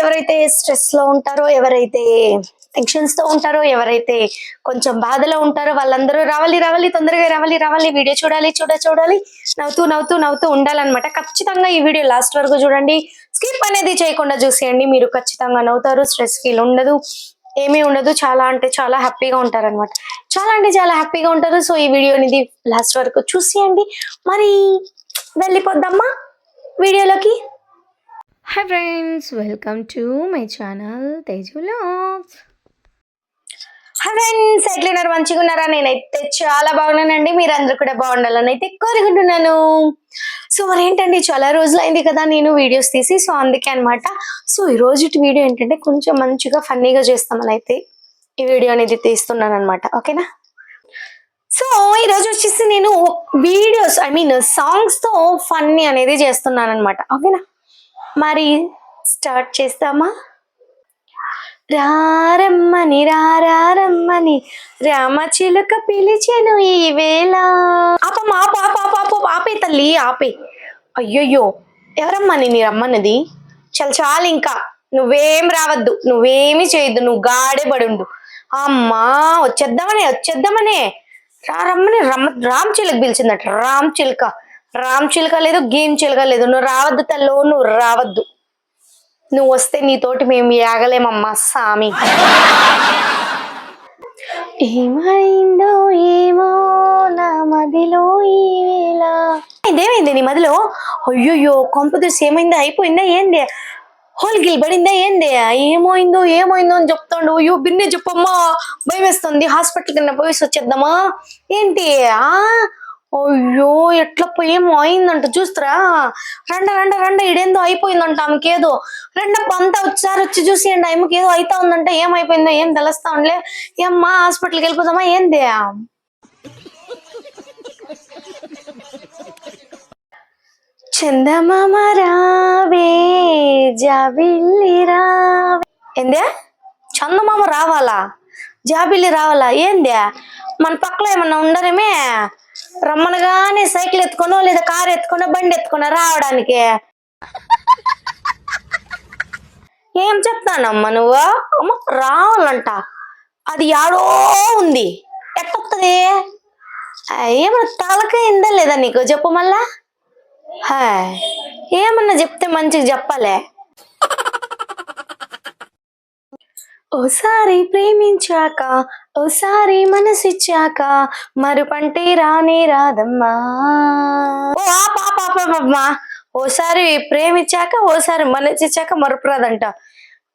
ఎవరైతే స్ట్రెస్లో ఉంటారో ఎవరైతే టెన్షన్స్తో ఉంటారో ఎవరైతే కొంచెం బాధలో ఉంటారో వాళ్ళందరూ రావాలి రావాలి తొందరగా రావాలి రావాలి వీడియో చూడాలి చూడ చూడాలి నవ్వుతూ నవ్వుతూ నవ్వుతూ ఉండాలన్నమాట. ఖచ్చితంగా ఈ వీడియో లాస్ట్ వరకు చూడండి. స్కిప్ అనేది చేయకుండా చూసేయండి. మీరు ఖచ్చితంగా నవ్వుతారు స్ట్రెస్ ఫీల్ ఉండదు ఏమీ ఉండదు. చాలా అంటే చాలా హ్యాపీగా ఉంటారు అనమాట చాలా అంటే చాలా హ్యాపీగా ఉంటారు. సో ఈ వీడియో అనేది లాస్ట్ వరకు చూసేయండి. మరి వెళ్ళిపోద్దామా వీడియోలోకి. Hi friends welcome to my channel Teju vlogs hi friends ఎట్లున్నారు మంచిగా ఉన్నారా? నేనైతే చాలా బాగున్నానండి. మీరందరూ కూడా బాగుండాలని అయితే కోరుకుంటున్నాను. సో మరి ఏంటండి? చాలా రోజులు అయింది కదా నేను వీడియోస్ తీసి. సో అందుకే అనమాట సో ఈ రోజు వీడియో ఏంటంటే కొంచెం మంచిగా ఫన్నీగా చేస్తామని అయితే ఈ వీడియో అనేది తీస్తున్నాను అనమాట ఓకేనా? సో ఈరోజు వచ్చేసి నేను వీడియోస్ ఐ మీన్ సాంగ్స్తో ఫన్నీ అనేది చేస్తున్నాను అనమాట ఓకేనా? మరి స్టార్ట్ చేస్తామా? రారమ్మని రారమ్మని రామచిలుక పిలిచెను ఈవేళ వేళ. ఆపమ్మ ఆప ఆప ఆప ఆపే తల్లి ఆపే. అయ్యయ్యో ఎవరమ్మా నేను రమ్మన్నది? చల్ చాలు ఇంకా. నువ్వేం రావద్దు నువ్వేమి చేయొద్దు నువ్వు గాడే పడుండు. అమ్మా వచ్చేద్దామనే వచ్చేద్దామనే. రా రమ్మని రమ్మ రామ్ చిలుక పిలిచిందట రామ్ చిలుక. రామ్ చిలుక లేదు గేమ్ చిలుక లేదు నువ్వు రావద్దు తల్లో నువ్వు రావద్దు. నువ్వు వస్తే నీతోటి మేము యాగలేమమ్మా సామి. ఏమైందో ఏమో నా మదిలో ఇదేమైంది నీ మదిలో? అయ్యోయ్యో కొంపదీసి ఏమైందా? అయిపోయిందా ఏంది? హోల్ గిల్బడిందా ఏంది? ఏమైందో ఏమైందో అని చెప్తాడు. అయ్యో బిన్నే చెప్పమ్మా. భయం వేస్తుంది హాస్పిటల్ కింద పోయేసి వచ్చేద్దామా? ఏంటి? ఆ? అయ్యో ఎట్లా ఏం ఏమో అయిందంట చూస్తారా? రండ రండ రండ ఇడేందో అయిపోయిందంట ఆమెకేదో రెండప్ప అంతా వచ్చారు వచ్చి చూసేయండి ఆమెకి ఏదో అవుతా ఉందంట ఏమైపోయిందో ఏం తెలుస్తా ఉండలే ఏమ్మా హాస్పిటల్కి వెళ్ళిపోదామా ఏంది? చందమామ రావే జాబిల్లి రావే. ఏందే? చందమామ రావాలా? జాబిల్లి రావాలా? ఏందే? మన పక్కలో ఏమన్నా ఉండరేమే? రమ్మనగానే సైకిల్ ఎత్తుకునో లేదా కారు ఎత్తుకునో బండి ఎత్తుకోనో రావడానికి. ఏం చెప్తానమ్మా నువ్వు? అమ్మ రావాలంట. అది యాడో ఉంది. ఎట్టొస్తుంది ఏమన్నా తలకైందా లేదా నీకు? చెప్పు మళ్ళా. హాయ్ ఏమన్నా చెప్తే మంచిగా చెప్పాలే. ఓసారి ప్రేమించాక ఓసారి మనసిచ్చాక మరుపంటే రానే రాదమ్మా. ఓ ఆ ఆప, ఓసారి ప్రేమించాక ఓసారి మనసిచ్చాక మరుపు రాదంట.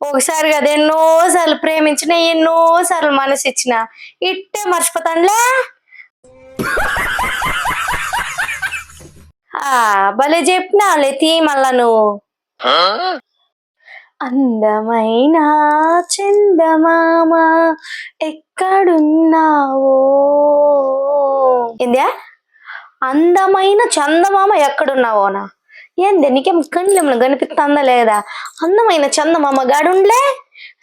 ఒకసారి కదా ఎన్నోసార్లు ప్రేమించిన ఎన్నోసార్లు మనసిచ్చిన మనసు ఇచ్చిన ఇట్టే మర్చిపోతానులే. ఆ భలే చెప్పినావులే తీ మళ్ళా నువ్వు అందమైన చందమామ ఎక్కడున్నావో? ఏందే? అందమైన చందమామ ఎక్కడున్నావోనా ఏంది నీకేం కళ్ళు కనిపిస్తుందా లేదా? అందమైన చందమామ గాడుండ్లే?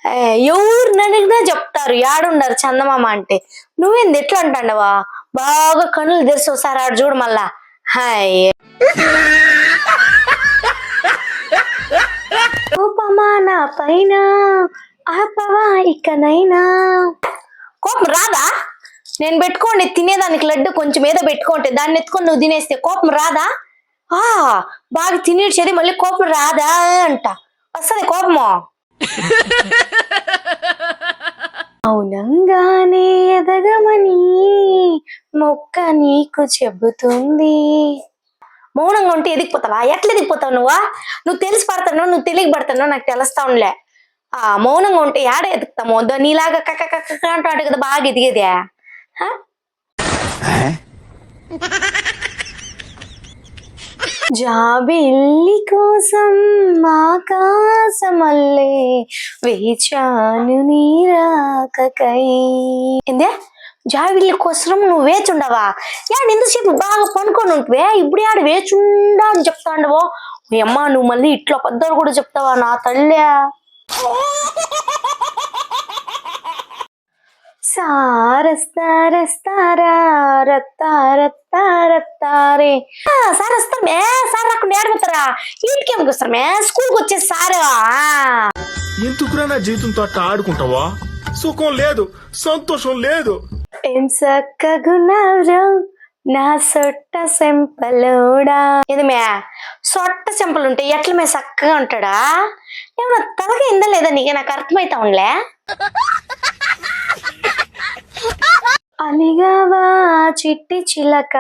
ఏ, ఎవరిని అడిగినా చెప్తారు? యాడుండారు చందమామ అంటే? నువ్వేంది ఎట్లా అంటాండవా? బాగా కళ్ళు తెరిచి ఒకసారి ఆడు చూడు మళ్ళా. హాయ్ కోపమా నా పైన ఆపవా ఇకనైనా. కోపం రాదా? నేను పెట్టుకోండి తినేదానికి లడ్డు కొంచెం ఏదో పెట్టుకోండి దాన్ని ఎత్తుకొని నువ్వు తినేస్తే కోపం రాదా? ఆ బాగా తినేసేది మళ్ళీ కోపం రాదా అంట. వస్తుంది కోపము? మౌనంగానే ఎదగమని మొక్క నీకు చెబుతుంది. మౌనంగా ఉంటే ఎదిగిపోతావా ఎట్లా ఎదిగిపోతావు నువ్వా? నువ్వు తెలిసి పడతానో నువ్వు తెలియక పడతానో నాకు తెలుస్తా ఉండలే. ఆ మౌనంగా ఉంటే ఏడ ఎదుగుతాము? దో నీలాగా కక్క కక్క అంటాడు కదా బాగా ఎదిగేదే. జాబిల్లి కోసం ఆకాశమల్లే వేచాను నీరాకకై. ఎందే జాబిల్లి కోసం నువ్వు వేచుండవా? యాడు ఎంతసేపు బాగా పనుకొని ఉంటువే ఇప్పుడు యాడు వేచుండా అని చెప్తా ఉండవో మీ అమ్మ నువ్వు మళ్ళీ ఇట్లా పెద్దలు కూడా చెప్తావా నా తల్లి? సారస్తారస్తారా రత్తారత్తారత్తారే ఆ, సార్ వస్తారు మే సార్ రాకుండా ఏడబోతారా ఇంటికి ఏమికి స్కూల్కి వచ్చేసి సారు ఆ. ఎందుకురా నా జీవితంతో అట్లా ఆడుకుంటావా? సుఖం లేదు సంతోషం లేదు. ఏం చక్కగున్నావు నా సొట్ట సెంపలోడా? ఇది మే సొట్ట చెంపలు ఉంటాయి ఎట్ల మే చక్కగా ఉంటాడా? ఏమన్నా తలగా ఇందా లేదా నీకే? నాకు అర్థమైతా ఉండలే. అలిగవా చిట్టి చిలక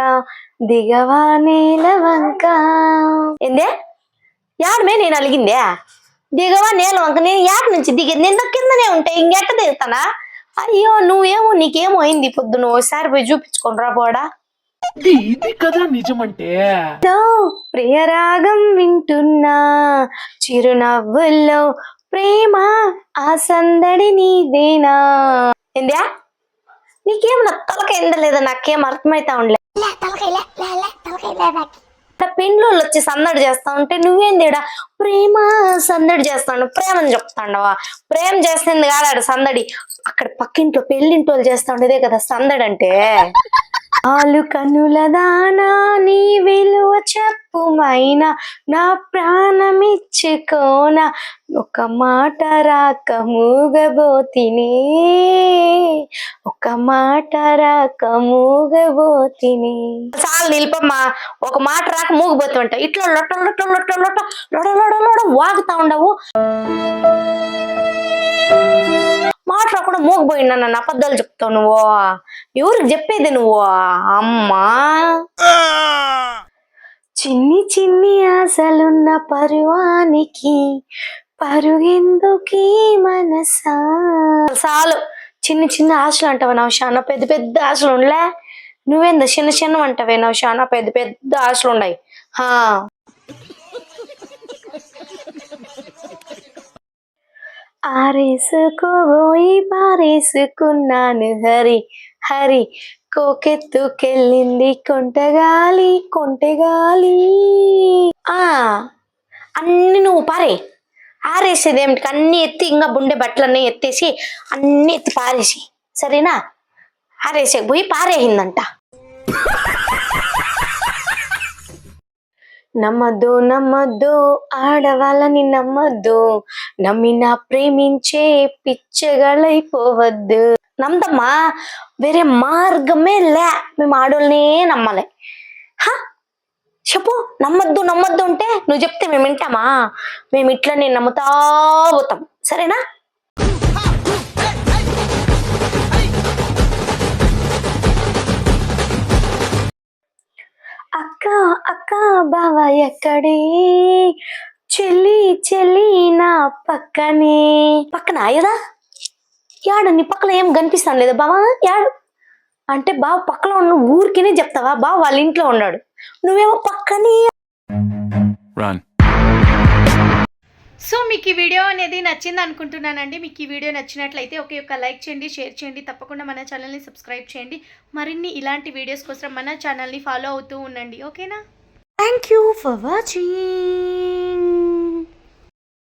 దిగవా నీలవంక ఏందే? యాడమే నేను అలిగిందే? దిగవా నీలవంక నేను యాడ నుంచి దిగేది నేను కిందనే ఉంటే ఇంకెట్ట దిగుతానా? అయ్యో నువ్వేమో నీకేమో అయింది పొద్దున ఓసారి పోయి చూపించుకొని రా పోడా. ఇది కదా నిజమంటే. ప్రియరాగం వింటున్నా. చిరునవ్వుల్లో ప్రేమ ఆ సందడి నీదేనా? ఏంద్యా నీకేమన్నా తలక ఎండలేదా? నాకేం అర్థమైతా ఉండలే. పెండ్లోళ్ళు వచ్చి సందడి చేస్తా ఉంటే నువ్వేందిడా? ప్రేమ సందడి చేస్తాడు ప్రేమని చెప్తాండవా? ప్రేమ చేస్తుంది కాదు ఆడ సందడి అక్కడ పక్కింట్లో పెళ్ళింటి వాళ్ళు చేస్తా ఉండేదే కదా సందడి అంటే ఆలు కనుల దానా నీ విలువ చెప్పుమైనా నా ప్రాణమిచ్చుకోన ఒక మాట రాక మూగబోతినే. ఒక మాట రాక మూగబోతినే. చాలు నిలిపమ్మా ఒక మాట రాక మూగబోతుంట ఇట్లా లొట్ట లొట్ట లొట్ట లొట్ట లొడ లొడ లొడ వాగుతా ఉండవు. మాట రాకుండా మూగపోయినా నన్ను అబద్ధాలు చెప్తావు నువ్వు. ఎవరికి చెప్పేది నువ్వు? అమ్మా. చిన్ని చిన్ని ఆశలున్న పరువానికి పరుగెందుకీ మనసా? చాలు. చిన్ని చిన్న ఆశలు అంటావా చాలా పెద్ద పెద్ద ఆశలు ఉండలే. నువ్వేందో? చిన్న చిన్న అంటావే చాలా పెద్ద పెద్ద ఆశలు ఉన్నాయి. ఆరేసుకోబోయి పారేసుకున్నాను హరి హరి. కోకెత్తుకెళ్ళింది కొంటగాలి కొంటగాలి. ఆ అన్ని నువ్వు పారే. ఆరేసేది ఏమిటి? అన్ని ఎత్తి ఇంకా బుండె బట్టలన్నీ ఎత్తేసి అన్ని ఎత్తి పారేసి. సరేనా? ఆరేసే పోయి పారేసిందంట నమ్మద్దు నమ్మద్దు ఆడవాళ్ళని నమ్మద్దు. నమ్మినా ప్రేమించే పిచ్చగలైపోవద్దు నమ్మదమ్మా వేరే మార్గమే లే. మేము ఆడోళ్ళనే నమ్మాలి. హ? చెప్పు నమ్మద్దు నమ్మద్దు అంటే నువ్వు చెప్తే మేము వింటామా? మేము ఇట్లా నేను నమ్ముతా పోతాం. సరేనా? అక్క అక్క బావ ఎక్కడే? చెల్లి చెల్లి నా పక్కనే. పక్కన అయ్యదా? యాడు నీ పక్కన ఏం కనిపిస్తాను లేదా బావా? యాడు? అంటే బావ పక్కన ఉన్న ఊరికినే చెప్తావా? బావ వాళ్ళ ఇంట్లో ఉన్నాడు. నువ్వేమో పక్కనే. సో మీకు ఈ వీడియో అనేది నచ్చింది అనుకుంటున్నానండి. మీకు ఈ వీడియో నచ్చినట్లయితే ఒకే ఒక లైక్ చేయండి షేర్ చేయండి. తప్పకుండా మన ఛానల్ని సబ్స్క్రైబ్ చేయండి. మరిన్ని ఇలాంటి వీడియోస్ కోసం మన ఛానల్ని ఫాలో అవుతూ ఉండండి. ఓకేనా? Thank you for watching